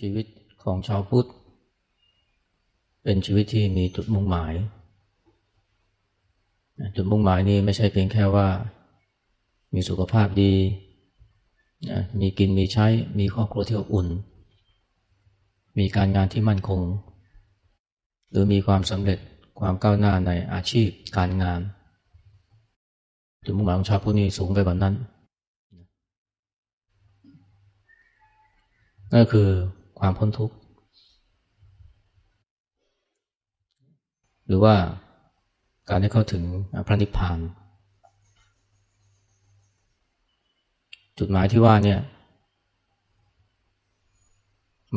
ชีวิตของชาวพุทธ เป็นชีวิตที่มีจุดมุ่งหมาย จุดมุ่งหมายนี้ไม่ใช่เพียงแค่ว่า มีสุขภาพดี มีกินมีใช้ มีครอบครัวที่อบอุ่น มีการงานที่มั่นคง หรือมีความสำเร็จความก้าวหน้าในอาชีพการงาน จุดมุ่งหมายของชาวพุทธนี้สูงไปกว่านั้น นั่นคือความพ้นทุกข์หรือว่าการได้เข้าถึงพระนิพพาน จุดหมายที่ว่าเนี่ย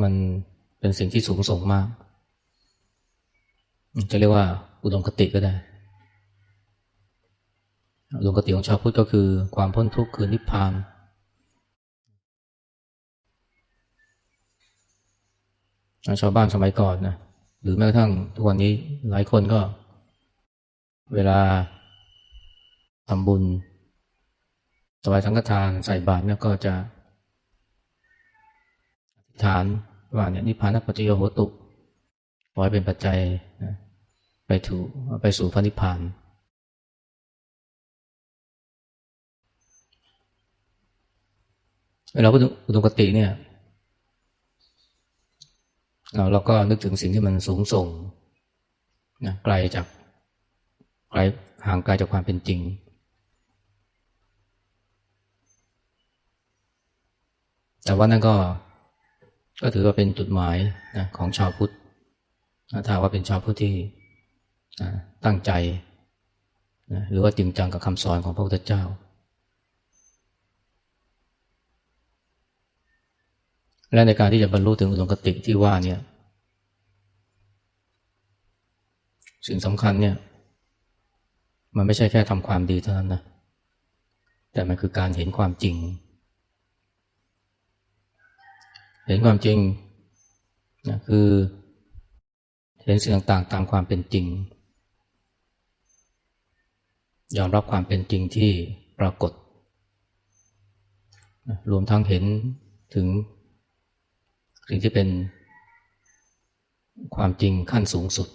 มันเป็นสิ่งที่สูงส่งมาก จะเรียกว่าอุดมคติก็ได้อุดมคติของชาวพุทธก็คือความพ้นทุกข์คือนิพพาน ชาวบ้านสมัยก่อนนะหรือแม้กระทั่งทุกวันนี้หลายคนก็ เวลาทำบุญถวายสังฆทานใส่บาตรเนี่ยก็จะอธิษฐานว่าเนี่ยนิพพานปัจจโยโหตุขอให้เป็นปัจจัยนะไปถูไปสู่พระนิพพานเวลาพูดอุดมกติเนี่ย เราก็นึกถึงสิ่งที่มันสูงส่งนะไกลจากไกลห่างไกลจากความเป็นจริง แต่ว่านั่นก็ก็ถือว่าเป็นจุดหมายนะของชาวพุทธถ้าว่าเป็นชาวพุทธที่ตั้งใจนะหรือว่าจริงจังกับคำสอนของพระพุทธเจ้า และในการที่จะบรรลุถึงอุดมคติที่ว่าเนี่ย สิ่งสำคัญเนี่ย มันไม่ใช่แค่ทำความดีเท่านั้นนะ แต่มันคือการเห็นความจริง เห็นความจริงนะคือ เห็นสิ่งต่างๆตามความเป็นจริง ยอมรับความเป็นจริงที่ปรากฏ รวมทั้งเห็นถึง สิ่งที่เป็นความจริงขั้นสูงสุด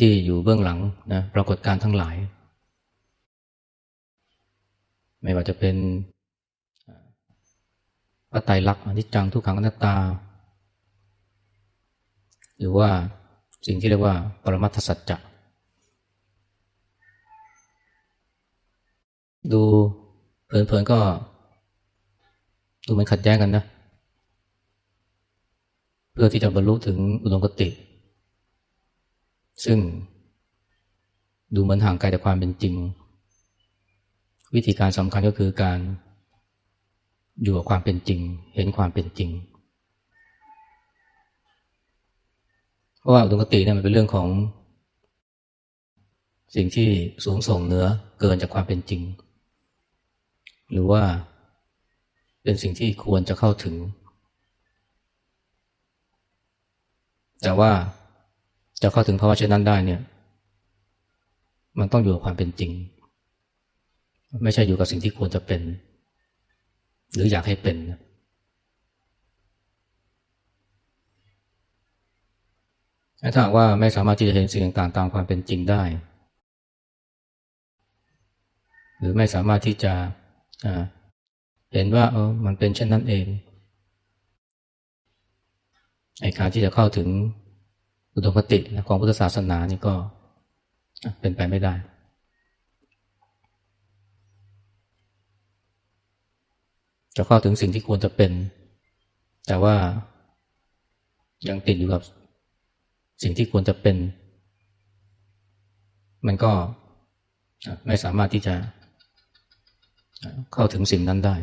ที่อยู่เบื้องหลังนะปรากฏการทั้งหลาย ไม่ว่าจะเป็นพระไตรลักษณ์อนิจจังทุกขังอนัตตา หรือว่าสิ่งที่เรียกว่าปรมัตถสัจจะดูเพลินๆก็ ดูมันขัดแย้งกันนะ เพื่อที่จะบรรลุถึงอุดมคติ ซึ่งดูเหมือนห่างไกลจากความเป็นจริง วิธีการสำคัญก็คือการอยู่กับความเป็นจริง เห็นความเป็นจริง เพราะว่าอุดมคติเนี่ยมันเป็นเรื่องของ สิ่งที่สูงส่งเหนือเกินจากความเป็นจริง หรือว่า เป็นสิ่งที่ควรจะเข้าถึง แต่ว่าจะเข้าถึงภาวะเช่นนั้นได้เนี่ย มันต้องอยู่กับความเป็นจริง ไม่ใช่อยู่กับสิ่งที่ควรจะเป็น หรืออยากให้เป็น ถ้าว่าไม่สามารถที่จะเห็นสิ่งต่างๆตามความเป็นจริงได้ หรือไม่สามารถที่จะ เห็นว่าเออมันเป็นเช่นนั้นเองไอ้การที่จะเข้าถึงอุดมคติของพุทธศาสนานี่ก็เป็นไปไม่ได้ จะเข้าถึงสิ่งที่ควรจะเป็น แต่ว่ายังติดอยู่กับสิ่งที่ควรจะเป็น มันก็ไม่สามารถที่จะเข้าถึงสิ่งนั้นได้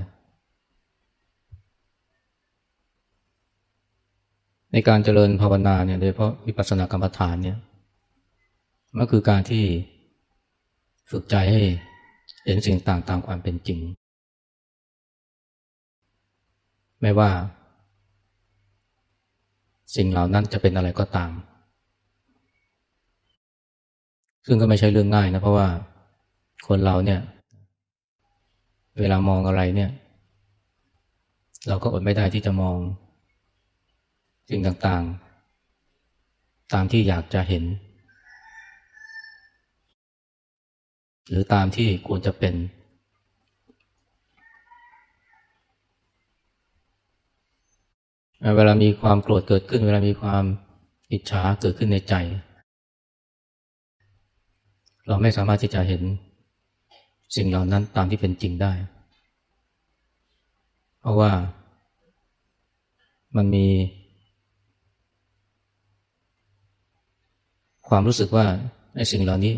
ในการเจริญภาวนาเนี่ยโดยเฉพาะวิปัสสนากรรมฐานเนี่ยมันคือการที่ฝึกใจให้เห็นสิ่งต่างตามความเป็นจริง ไม่ว่า สิ่งเหล่านั้นจะเป็นอะไรก็ตาม ซึ่งก็ไม่ใช่เรื่องง่ายนะเพราะว่าคนเราเนี่ย เวลามองอะไรเนี่ย เราก็อดไม่ได้ที่จะมอง สิ่งต่างๆ ตามที่อยากจะเห็น หรือตามที่ควรจะเป็น เวลามีความโกรธเกิดขึ้น เวลามีความอิจฉาเกิดขึ้นในใจ เราไม่สามารถที่จะเห็นสิ่งเหล่านั้นตามที่เป็นจริงได้ เพราะว่ามันมี ความรู้สึกว่าไอ้สิ่งเหล่านี้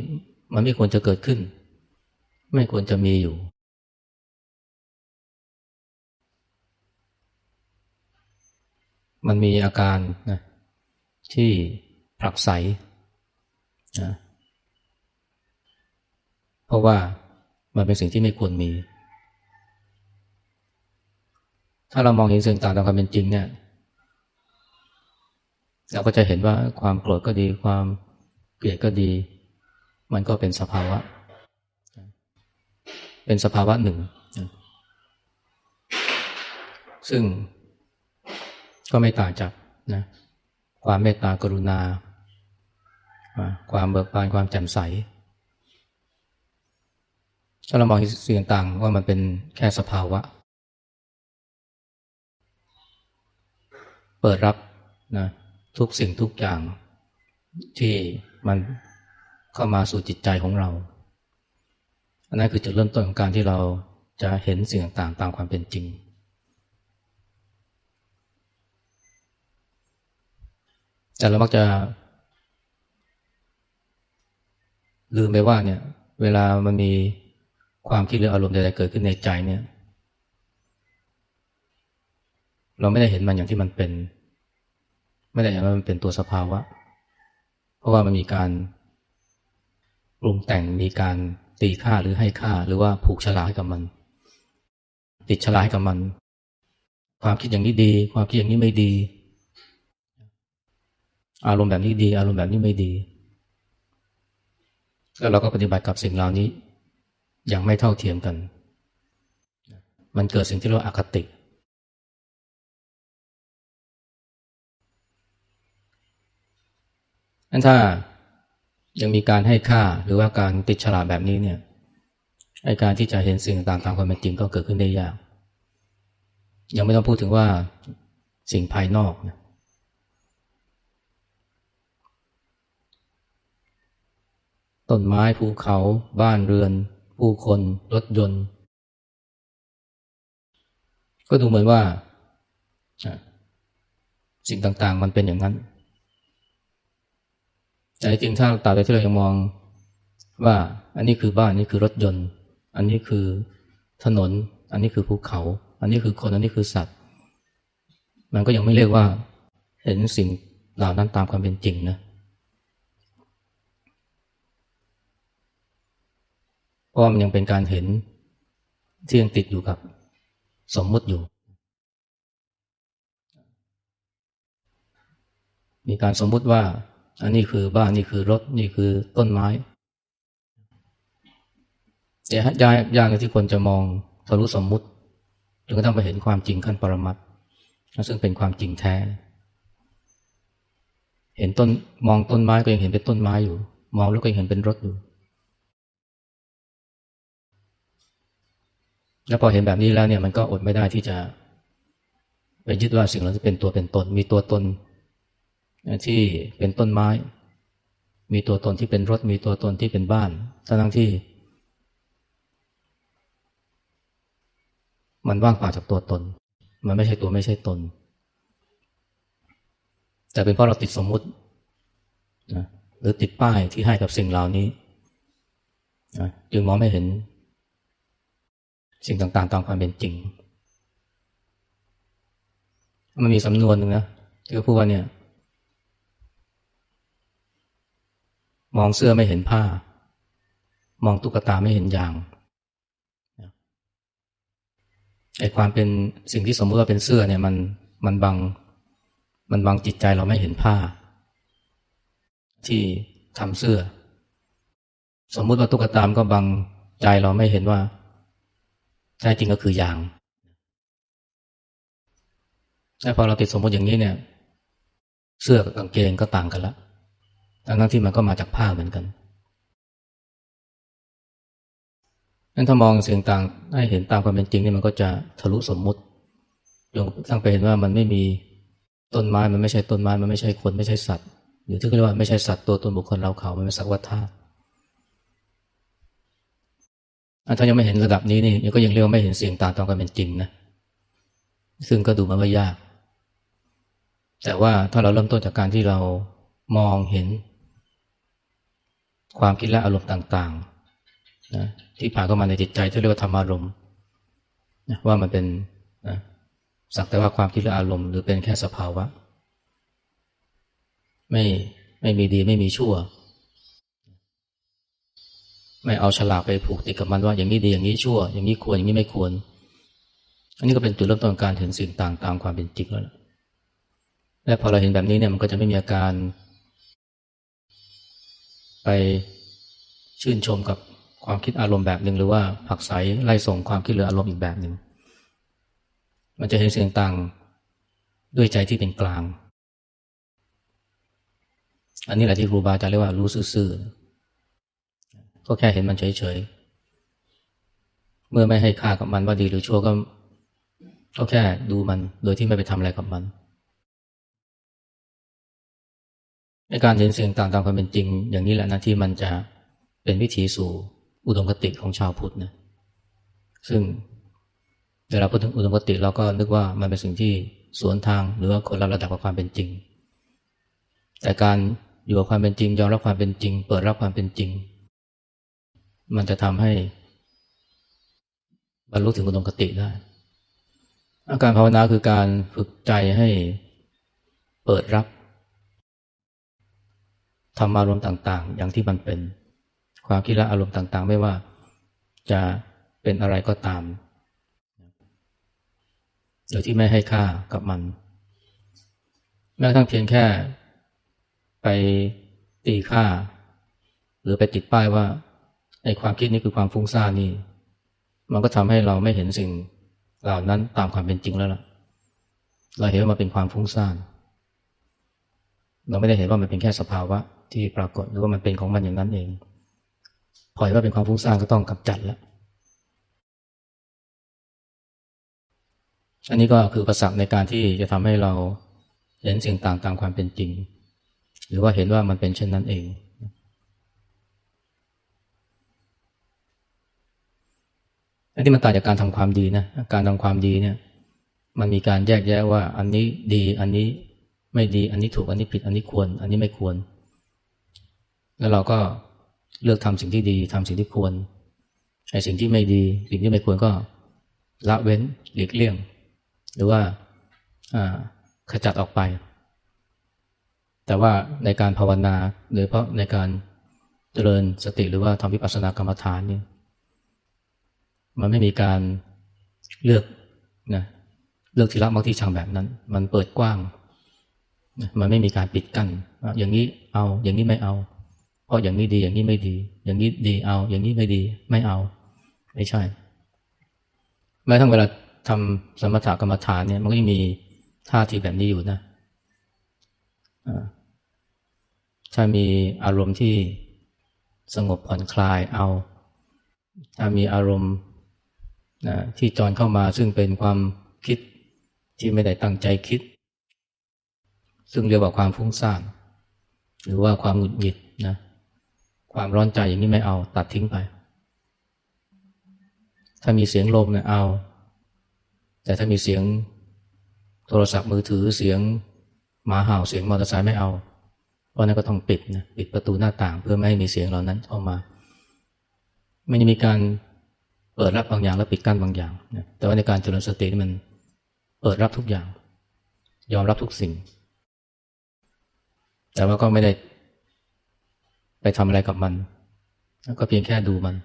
มันไม่ควรจะเกิดขึ้น ไม่ควรจะมีอยู่ มันมีอาการนะที่ผลักไสนะเพราะว่ามันเป็นสิ่งที่ไม่ควรมี ถ้าเรามองเห็นสิ่งต่างตามความเป็นจริงเนี่ยเราก็จะเห็นว่าความโกรธก็ดีความ เกลียดก็ดี มันก็เป็นสภาวะ เป็นสภาวะหนึ่ง ซึ่งก็ไม่ต่างจากนะความเมตตากรุณา ความเบิกบานความแจ่มใส ถ้าเรามองสิ่งต่างว่ามันเป็นแค่สภาวะ เปิดรับนะทุกสิ่งทุกอย่างที่ มันเข้ามาสู่จิตใจของเราอันนั้นคือจุดเริ่มต้นของการที่เราจะเห็นสิ่งต่างๆ ตามความเป็นจริง แต่เรามักจะ ลืมไปว่าเนี่ย เวลามันมีความคิดหรืออารมณ์ใดๆเกิดขึ้นในใจเนี่ย เราไม่ได้เห็นมันอย่างที่มันเป็น ไม่ได้เห็นว่ามันเป็นตัวสภาวะ เพราะว่ามันมีการปรุงแต่งมีการตีค่าหรือให้ค่าหรือว่าผูกฉลาให้กับมัน ติดฉลาให้กับมัน ความคิดอย่างนี้ดี ความคิดอย่างนี้ไม่ดี อารมณ์แบบนี้ดี อารมณ์แบบนี้ไม่ดี แล้วเราก็ปฏิบัติกับสิ่งเหล่านี้อย่างไม่เท่าเทียมกัน มันเกิดสิ่งที่เรียกว่าอาคติอั นถ้ายังมีการให้ค่าหรือว่าการติดฉลาดแบบนี้เนี่ยไอการที่จะเห็นสิ่งต่างตามความเป็นจริงก็เกิดขึ้นได้ยาก ยังไม่ต้องพูดถึงว่าสิ่งภายนอกนะต้นไม้ภูเขา บ้านเรือน ผู้คน รถยนต์ ก็ดูเหมือนว่า สิ่งต่างๆ มันเป็นอย่างนั้น แต่จริงถ้าตราบใดที่เรายังมองว่าอันนี้คือบ้านอันนี้คือรถยนต์ อันนี้คือถนน อันนี้คือภูเขา อันนี้คือคนอันนี้คือสัตว์ มันก็ยังไม่เรียกว่า เห็นสิ่งเหล่านั้นตามความเป็นจริงนะเพราะมันยังเป็นการเห็นที่ยังติดอยู่กับสมมติอยู่ มีการสมมติว่า อันนี้คือบ้านนี่คือรถนี่คือต้นไม้แต่ยากยากที่คนจะมองทะลุสมมุติจนกระทั่งไปเห็นความจริงขั้นปรมัตซึ่งเป็นความจริงแท้ เห็นต้นมองต้นไม้ก็ยังเห็นเป็นต้นไม้อยู่ มองแล้วก็ยังเห็นเป็นรถอยู่ แล้วพอเห็นแบบนี้แล้วเนี่ยมันก็อดไม่ได้ที่จะไปยึดว่าสิ่งเหล่านี้เป็นตัวเป็นตน มีตัวตน ที่เป็นต้นไม้ มีตัวตนที่เป็นรถ มีตัวตนที่เป็นบ้านทั้งที่ มันว่างเปล่าจากตัวตน มันไม่ใช่ตัวไม่ใช่ตน แต่เป็นเพราะเราติดสมมุตินะหรือติดป้ายที่ให้กับสิ่งเหล่านี้นะจึงมองไม่เห็น สิ่งต่างๆตามความเป็นจริง มันมีสำนวนหนึ่งนะที่เขาพูดว่าเนี่ย มองเสื้อไม่เห็นผ้า มองตุ๊กตาไม่เห็นยางไอ้ความเป็นสิ่งที่สมมติว่าเป็นเสื้อเนี่ยมันมันบังมันบังจิตใจเราไม่เห็นผ้า ที่ทำเสื้อ สมมุติว่าตุ๊กตามก็บังใจเราไม่เห็นว่าแท้จริงก็คือยางและพอเราติดสมมติอย่างนี้เนี่ย เสื้อกับกางเกงก็ต่างกันละ ทั้งที่มันก็มาจากผ้าเหมือนกันนั้นถ้ามองสิ่งต่างให้เห็นตามความเป็นจริงนี่มันก็จะทะลุสมมุติจนตั้งไปเห็นว่ามันไม่มีต้นไม้มันไม่ใช่ต้นไม้มันไม่ใช่คนไม่ใช่สัตว์หรือที่เรียกว่าไม่ใช่สัตว์ตัวตนบุคคลเราเขามันเป็นสักวัฏฏะถ้ายังไม่เห็นระดับนี้นี่ก็ยังเรียกว่าไม่เห็นสิ่งต่างตามความเป็นจริงนะซึ่งก็ดูมันว่ายาก แต่ว่าถ้าเราเริ่มต้นจากการที่เรามองเห็น ความคิดและอารมณ์ต่างๆนะที่ผ่านเข้ามาในจิตใจที่เรียกว่าธรรมารมณ์นะว่ามันเป็นนะสักแต่ว่าความคิดและอารมณ์หรือเป็นแค่สภาวะ ไม่ไม่มีดีไม่มีชั่ว ไม่เอาฉลากไปผูกติดกับมันว่าอย่างนี้ดีอย่างนี้ชั่ว อย่างนี้ควรอย่างนี้ไม่ควร อันนี้ก็เป็นจุดเริ่มต้นการเห็นสิ่งต่างตามความเป็นจริงแล้วและพอเราเห็นแบบนี้เนี่ยมันก็จะไม่มีอาการ ไปชื่นชมกับความคิดอารมณ์แบบหนึ่งหรือว่าผักใสไล่ส่งความคิดหรืออารมณ์อีกแบบหนึ่งมันจะเห็นเสียงต่างด้วยใจที่เป็นกลาง อันนี้แหละที่ครูบาอาจารย์เรียกว่ารู้ซื่อๆก็แค่เห็นมันเฉยๆเมื่อไม่ให้ค่ากับมันว่าดีหรือชั่วก็ก็แค่ดูมันโดยที่ไม่ไปทำอะไรกับมัน ในการเห็นสิ่งต่างตามความเป็นจริง อย่างนี้แหละนะที่มันจะเป็นวิถีสู่อุดมคติของชาวพุทธนะซึ่งเวลาพูดถึงอุดมคติเราก็นึกว่ามันเป็นสิ่งที่สวนทางหรือว่าคนละระดับกับความเป็นจริง แต่การอยู่กับความเป็นจริงยอมรับความเป็นจริง เปิดรับความเป็นจริง มันจะทำให้บรรลุถึงอุดมคติได้อาการภาวนาคือการฝึกใจให้เปิดรับ ธรรมารมณ์ต่าง ๆ อย่างที่มันเป็น ความคิดและอารมณ์ต่าง ๆ ไม่ว่าจะเป็นอะไรก็ตามโดยที่ไม่ให้ค่ากับมัน แม้กระทั่งเพียงแค่ ไปตีค่า หรือไปติดป้ายว่าไอ้ความคิดนี้คือความฟุ้งซ่านนี่ มันก็ทำให้เราไม่เห็นสิ่งเหล่านั้นตามความเป็นจริงแล้วล่ะ เราเห็นว่ามันเป็นความฟุ้งซ่าน เราไม่ได้เห็นว่ามันเป็นแค่สภาวะ ที่ปรากฏหรือว่ามันเป็นของมันอย่างนั้นเองพอเห็นว่าเป็นความฟุ้งซ่านก็ต้องกำจัดแล้วอันนี้ก็คือประสักในการที่จะทำให้เราเห็นสิ่งต่างตามความเป็นจริง หรือว่าเห็นว่ามันเป็นเช่นนั้นเอง อันนี้มันต่างจากการทำความดีนะ การทำความดีเนี่ย มันมีการแยกแยะว่า อันนี้ดี อันนี้ไม่ดี อันนี้ถูก อันนี้ผิด อันนี้ควร อันนี้ไม่ควร แล้วเราก็เลือกทำสิ่งที่ดีทำสิ่งที่ควรไอ้สิ่งที่ไม่ดี สิ่งที่ไม่ควรก็ละเว้นหลีกเลี่ยง หรือว่าขจัดออกไป แต่ว่าในการภาวนาโดยเพราะในการเจริญสติหรือว่าทำวิปัสสนากรรมฐานนี่มันไม่มีการเลือกนะเลือกที่รักมักที่ชังแบบนั้น มันเปิดกว้าง มันไม่มีการปิดกัน้นอย่างนี้เอาอย่างนี้ไม่เอา เพราะอย่างนี้ดีอย่างนี้ไม่ดี อย่างนี้ดีเอา อย่างนี้ไม่ดีไม่เอา ไม่ใช่ แม้ทั้งเวลาทำสมถกรรมฐานเนี่ยมันก็ยังมีท่าทีแบบนี้อยู่นะถ้ามีอารมณ์ที่สงบผ่อนคลายเอา ถ้ามีอารมณ์นะที่จอนเข้ามาซึ่งเป็นความคิดที่ไม่ได้ตั้งใจคิด ซึ่งเรียกว่าความฟุ้งซ่านหรือว่าความหงุดหงิด ความร้อนใจอย่างนี้ไม่เอา ตัดทิ้งไป ถ้ามีเสียงลมเนี่ยเอา แต่ถ้ามีเสียงโทรศัพท์มือถือเสียงหมาเห่าเสียงมอเตอร์ไซค์ไม่เอา เพราะนั้นก็ต้องปิดนะปิดประตูหน้าต่างเพื่อไม่ให้มีเสียงเหล่านั้นเข้ามา ไม่ได้มีการเปิดรับบางอย่างแล้วปิดกั้นบางอย่างนะแต่ว่าในการเจริญสติมันเปิดรับทุกอย่าง ยอมรับทุกสิ่ง แต่ว่าก็ไม่ได้ ไปทำอะไรกับมัน ก็เพียงแค่ดูมัน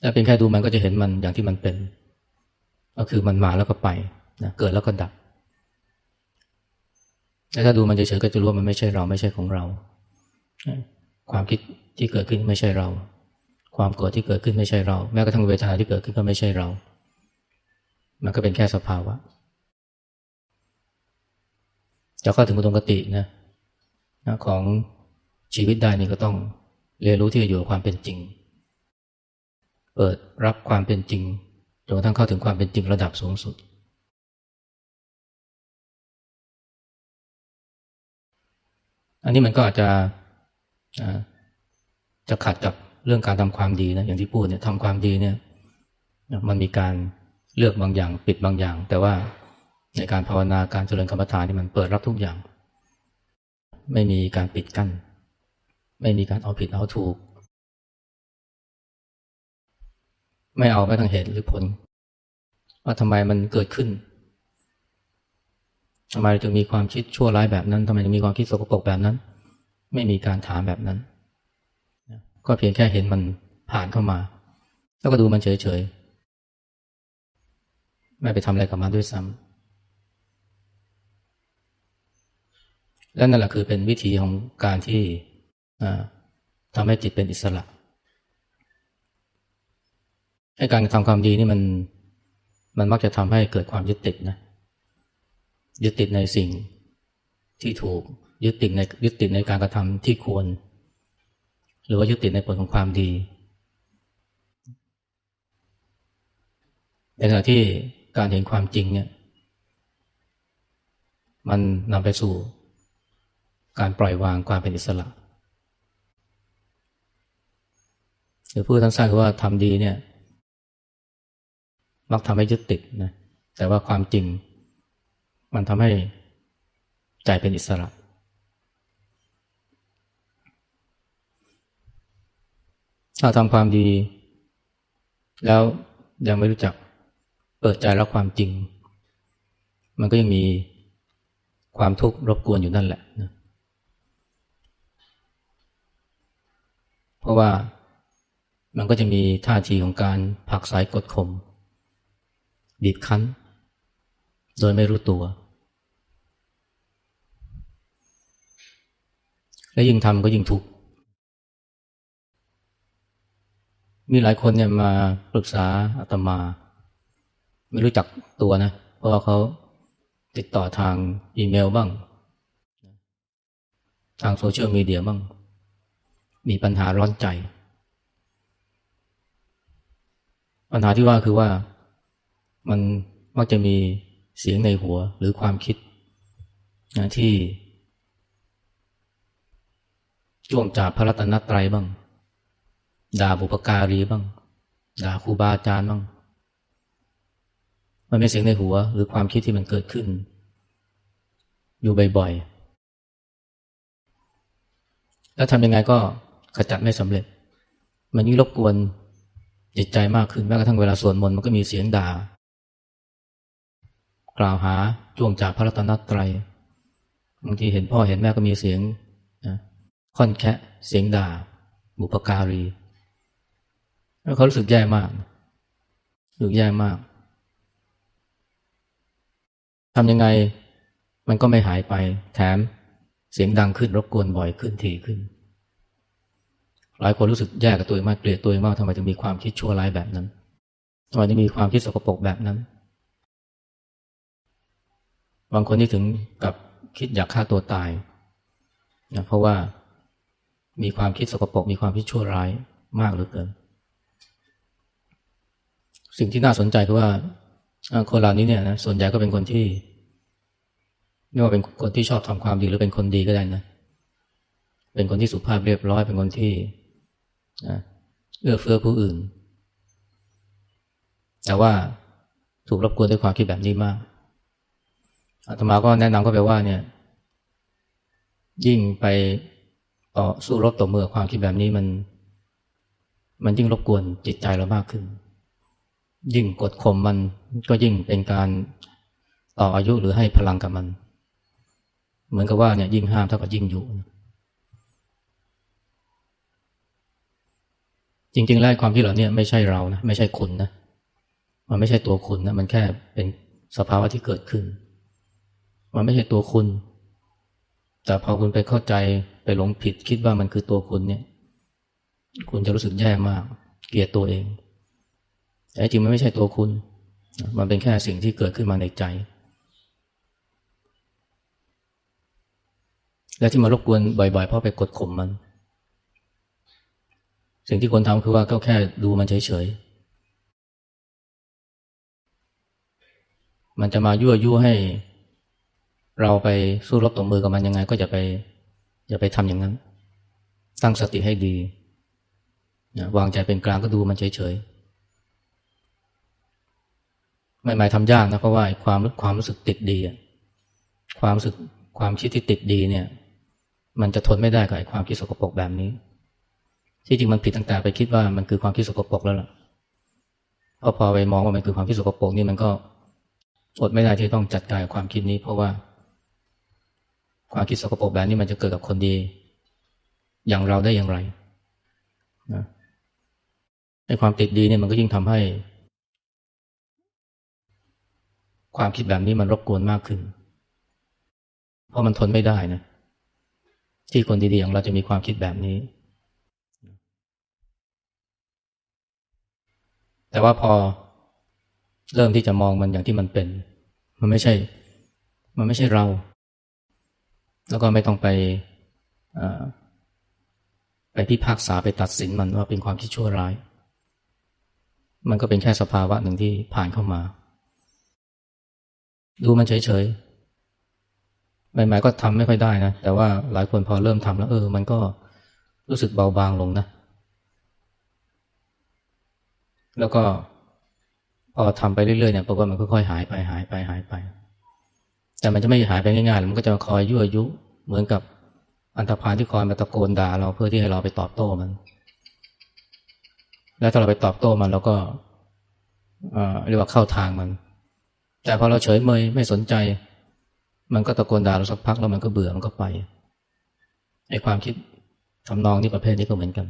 และเพียงแค่ดูมันก็จะเห็นมันอย่างที่มันเป็น ก็คือมันมาแล้วก็ไปนะเกิดแล้วก็ดับแต่ถ้าดูมันเฉยๆก็จะรู้ว่ามันไม่ใช่เราไม่ใช่ของเรา ความคิดที่เกิดขึ้นไม่ใช่เรา ความโกรธที่เกิดขึ้นไม่ใช่เรา แม้กระทั่งเวทนาที่เกิดขึ้นก็ไม่ใช่เรา มันก็เป็นแค่สภาวะจะเข้าถึงอุดมคตินะนะของ ชีวิตได้นี่ก็ต้องเรียนรู้ที่จะอยู่กับความเป็นจริง เปิดรับความเป็นจริงจนกระทั่งเข้าถึงความเป็นจริงระดับสูงสุด อันนี้มันก็อาจจะจะขัดกับเรื่องการทำความดีนะอย่างที่พูดเนี่ยทำความดีเนี่ยมันมีการเลือกบางอย่างปิดบางอย่าง แต่ว่าในการภาวนาการเจริญกรรมฐานที่มันเปิดรับทุกอย่าง ไม่มีการปิดกั้น ไม่มีการเอาผิดเอาถูก ไม่เอาไม่ทั้งเหตุหรือผล ว่าทำไมมันเกิดขึ้นทำไมจึงมีความคิดชั่วร้ายแบบนั้นทำไมจึงมีความคิดสกปรกแบบนั้น ไม่มีการถามแบบนั้น ก็เพียงแค่เห็นมันผ่านเข้ามา แล้วก็ดูมันเฉยๆ ไม่ไปทำอะไรกับมันด้วยซ้ำและนั่นแหละคือเป็นวิธีของการที่ ทำให้จิตเป็นอิสระให้การทำความดีนี่มันมันมักจะทำให้เกิดความยึดติดนะยึดติดในสิ่งที่ถูกยึดติดในยึดติดในการกระทำที่ควร หรือว่ายึดติดในผลของความดีในขณะที่การเห็นความจริงเนี่ย มันนำไปสู่การปล่อยวางความเป็นอิสระ หรือพูดสั้นๆคือว่าทำดีเนี่ยมักทำให้ยึดติดนะแต่ว่าความจริง มันทำให้ใจเป็นอิสระ ถ้าทำความดี แล้วยังไม่รู้จักเปิดใจรับความจริง มันก็ยังมีความทุกข์รบกวนอยู่นั่นแหละนะเพราะว่า มันก็จะมีท่าทีของการผักสายกดข่มบีบคั้น โดยไม่รู้ตัว และยิ่งทำก็ยิ่งทุกข์มีหลายคนเนี่ยมาปรึกษาอาตมา ไม่รู้จักตัวนะ เพราะว่าเขาติดต่อทางอีเมลบ้าง ทางโซเชียลมีเดียบ้าง มีปัญหาร้อนใจ ปัญหาที่ว่าคือว่ามันมักจะมีเสียงในหัวหรือความคิดนะที่จ้วงจับพระรัตนตรัยบ้าง ด่าบุปการีบ้าง ด่าครูบาอาจารย์บ้าง มันเป็นเสียงในหัว หรือความคิดที่มันเกิดขึ้น อยู่บ่อยๆ แล้วทำยังไงก็ขจัดไม่สำเร็จ มันยิ่งรบกวน จิตใจมากขึ้นแม้กระทั่งเวลาสวดมนต์มันก็มีเสียงด่า กล่าวหาจ้วงจากพระรัตนตรัยบางทีเห็นพ่อเห็นแม่ก็มีเสียงนะค่อนแคะเสียงด่า บุปการีแล้วเขารู้สึกแย่มากรู้สึกแย่มากทำยังไงมันก็ไม่หายไป แถมเสียงดังขึ้นรบกวนบ่อยขึ้นทีขึ้น หลายคนรู้สึกแย่กับตัวเองมากเกลียดตัวเองมากทำไมถึงมีความคิดชั่วร้ายแบบนั้นทำไมถึงมีความคิดสกปรกแบบนั้น บางคนที่ถึงกับคิดอยากฆ่าตัวตายนะเพราะว่ามีความคิดสกปรกมีความคิดชั่วร้ายมากเหลือเกิน สิ่งที่น่าสนใจคือว่าคนเหล่านี้เนี่ยนะส่วนใหญ่ก็เป็นคนที่ไม่ว่าเป็นคนที่ชอบทำความดีหรือเป็นคนดีก็ได้นะ เป็นคนที่สุภาพเรียบร้อย เป็นคนที่ เอื้อเฟื้อผู้อื่น แต่ว่าถูกรบกวนด้วยความคิดแบบนี้มากอาตมาก็แนะนำก็ไปว่าเนี่ย ยิ่งไปต่อสู้รบต่อเมื่อความคิดแบบนี้มัน มันยิ่งรบกวนจิตใจเรามากขึ้น ยิ่งกดข่มมันก็ยิ่งเป็นการต่ออายุหรือให้พลังกับมัน เหมือนกับว่าเนี่ยยิ่งห้ามเท่ากับยิ่งอยู่ จริงๆแล้วความที่เราเนี่ยไม่ใช่เรานะไม่ใช่คุณนะมันไม่ใช่ตัวคุณนะมันแค่เป็นสภาวะที่เกิดขึ้น มันไม่ใช่ตัวคุณ แต่พอคุณไปเข้าใจไปหลงผิดคิดว่ามันคือตัวคุณเนี่ย คุณจะรู้สึกแย่มาก เกลียดตัวเองแต่จริงมันไม่ใช่ตัวคุณ มันเป็นแค่สิ่งที่เกิดขึ้นมาในใจ และที่มารบกวนบ่อยๆเพราะไปกดข่มมัน สิ่งที่ควรทำคือว่าก็แค่ดูมันเฉยๆ มันจะมายั่วยุให้ เราไปสู้รบตบมือกับมันยังไง ก็อย่าไป อย่าไปทำอย่างนั้น ตั้งสติให้ดีวางใจเป็นกลางก็ดูมันเฉยๆไม่หมายทำยากนะเพราะว่าความความรู้สึกติดดีความรู้สึกความคิดที่ติดดีเนี่ย มันจะทนไม่ได้กับความคิดสกปรกแบบนี้ ที่จริงมันผิดตั้งแต่ไปคิดว่ามันคือความคิดสกปรกแล้วล่ะพอพอไปมองว่ามันคือความคิดสกปรกนี่มันก็อดไม่ได้ที่ต้องจัดการความคิดนี้ เพราะว่า ความคิดสกปรกแบบนี้มันจะเกิดกับคนดี อย่างเราได้อย่างไรนะในความติดดีเนี่ยมันก็ยิ่งทำให้ ความคิดแบบนี้มันรบกวนมากขึ้น เพราะมันทนไม่ได้นะที่คนดีๆอย่างเราจะมีความคิดแบบนี้ แต่ว่าพอเริ่มที่จะมองมันอย่างที่มันเป็น มันไม่ใช่ มันไม่ใช่เรา แล้วก็ไม่ต้องไปไปพิพากษาไปตัดสินมันว่าเป็นความคิดชั่วร้าย มันก็เป็นแค่สภาวะหนึ่งที่ผ่านเข้ามา ดูมันเฉยๆใหม่ๆก็ทำไม่ค่อยได้นะ แต่ว่าหลายคนพอเริ่มทำแล้วเออ มันก็รู้สึกเบาบางลงนะ แล้วก็พอทำไปเรื่อยๆเนี่ยปรากฏมันค่อยๆหายไปหายไปหายไป แต่มันจะไม่หายไปง่ายๆมันก็จะคอยยั่วยุเหมือนกับอันธพาลที่คอยมาตะโกนด่าเราเพื่อที่ให้เราไปตอบโต้มัน แล้วถ้าเราไปตอบโต้มันเราก็เรียกว่าเข้าทางมัน แต่พอเราเฉยเมยไม่สนใจ มันก็ตะโกนด่าเราสักพักแล้วมันก็เบื่อมันก็ไปไอ้ความคิดทำนองนี้ประเภทนี้ก็เหมือนกัน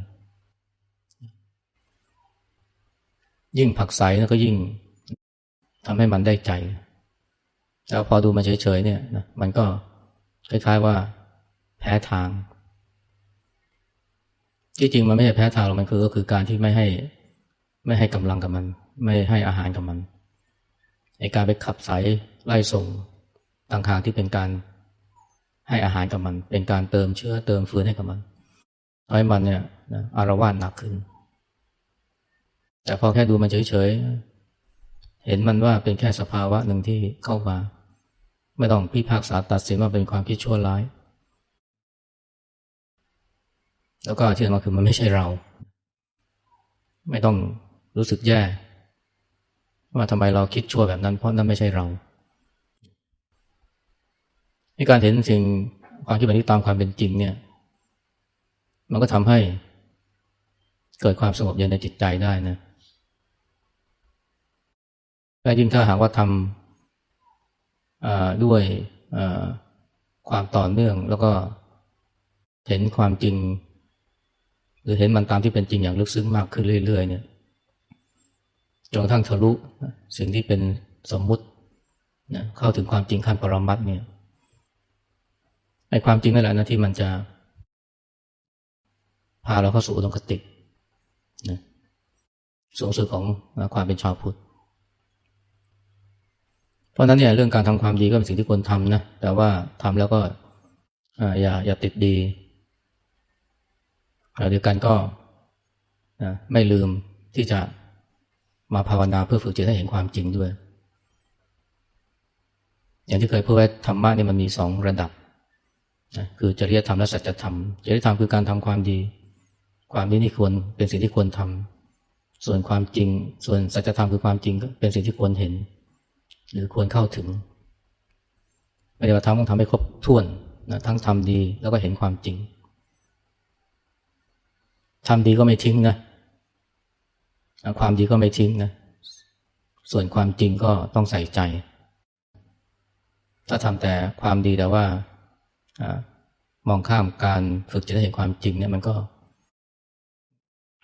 ยิ่งผักใสแล้วก็ยิ่งทำให้มันได้ใจแต่พอดูมันเฉยๆเนี่ยนะมันก็คล้ายๆว่าแพ้ทาง ที่จริงมันไม่ใช่แพ้ทางหรอกมันคือก็คือการที่ไม่ให้ไม่ให้กำลังกับมัน ไม่ให้อาหารกับมันไอการไปขับสายไล่ส่งต่างหากที่เป็นการให้อาหารกับมัน เป็นการเติมเชื้อเติมฟื้นให้กับมันทำให้มันเนี่ยอารวาสหนักขึ้น แต่พอแค่ดูมันเฉยๆ เห็นมันว่าเป็นแค่สภาวะหนึ่งที่เข้ามา ไม่ต้องพิพากษาตัดสินว่าเป็นความคิดชั่วร้าย แล้วก็ที่สำคัญคือมันไม่ใช่เรา ไม่ต้องรู้สึกแย่ ว่าทำไมเราคิดชั่วแบบนั้น เพราะนั่นไม่ใช่เราในการเห็นสิ่งความคิดแบบนี้ตามความเป็นจริงเนี่ย มันก็ทำให้เกิดความสงบเย็นในจิตใจได้นะ และยิ่งถ้าหากว่าทำด้วยความต่อเนื่องแล้วก็เห็นความจริง หรือเห็นมันตามที่เป็นจริงอย่างลึกซึ้งมากขึ้นเรื่อย ๆ เนี่ยจนกระทั่งทะลุสิ่งที่เป็นสมมุตินะเข้าถึงความจริงขั้นปรมัตเนี่ยไอ้ความจริงนั่นแหละนะที่มันจะ พาเราเข้าสู่อุดมคตินะสูงสุดของความเป็นชาวพุทธ เพราะนั้นเนี่ยเรื่องการทำความดีก็เป็นสิ่งที่ควรทำนะ แต่ว่าทำแล้วก็อย่าอย่าติดดีขณะเดียวกันก็นะไม่ลืมที่จะมาภาวนาเพื่อฝึกจิตให้เห็นความจริงด้วย อย่างที่เคยพูดไว้ธรรมะนี่มันมีสองระดับนะคือจริยธรรมและสัจธรรม จริยธรรมคือการทำความดี ความดีนี่ควรเป็นสิ่งที่ควรทำส่วนความจริง ส่วนสัจธรรมคือความจริงก็เป็นสิ่งที่ควรเห็น หรือควรเข้าถึงไม่ได้ว่าทำต้องทำให้ครบถ้วนนะทั้งทำดีแล้วก็เห็นความจริงทำดีก็ไม่ทิ้งนะความดีก็ไม่ทิ้งนะส่วนความจริงก็ต้องใส่ใจ ถ้าทำแต่ความดีแต่ว่ามองข้ามการฝึกจะได้เห็นความจริงเนี่ยมันก็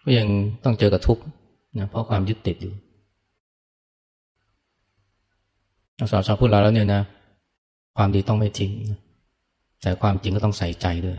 ก็ยังต้องเจอกับทุกข์นะเพราะความยึดติดอยู่ สาวชาวพูดเราแล้วเนี่ยนะ ความดีต้องไม่ทิ้ง แต่ความจริงก็ต้องใส่ใจด้วย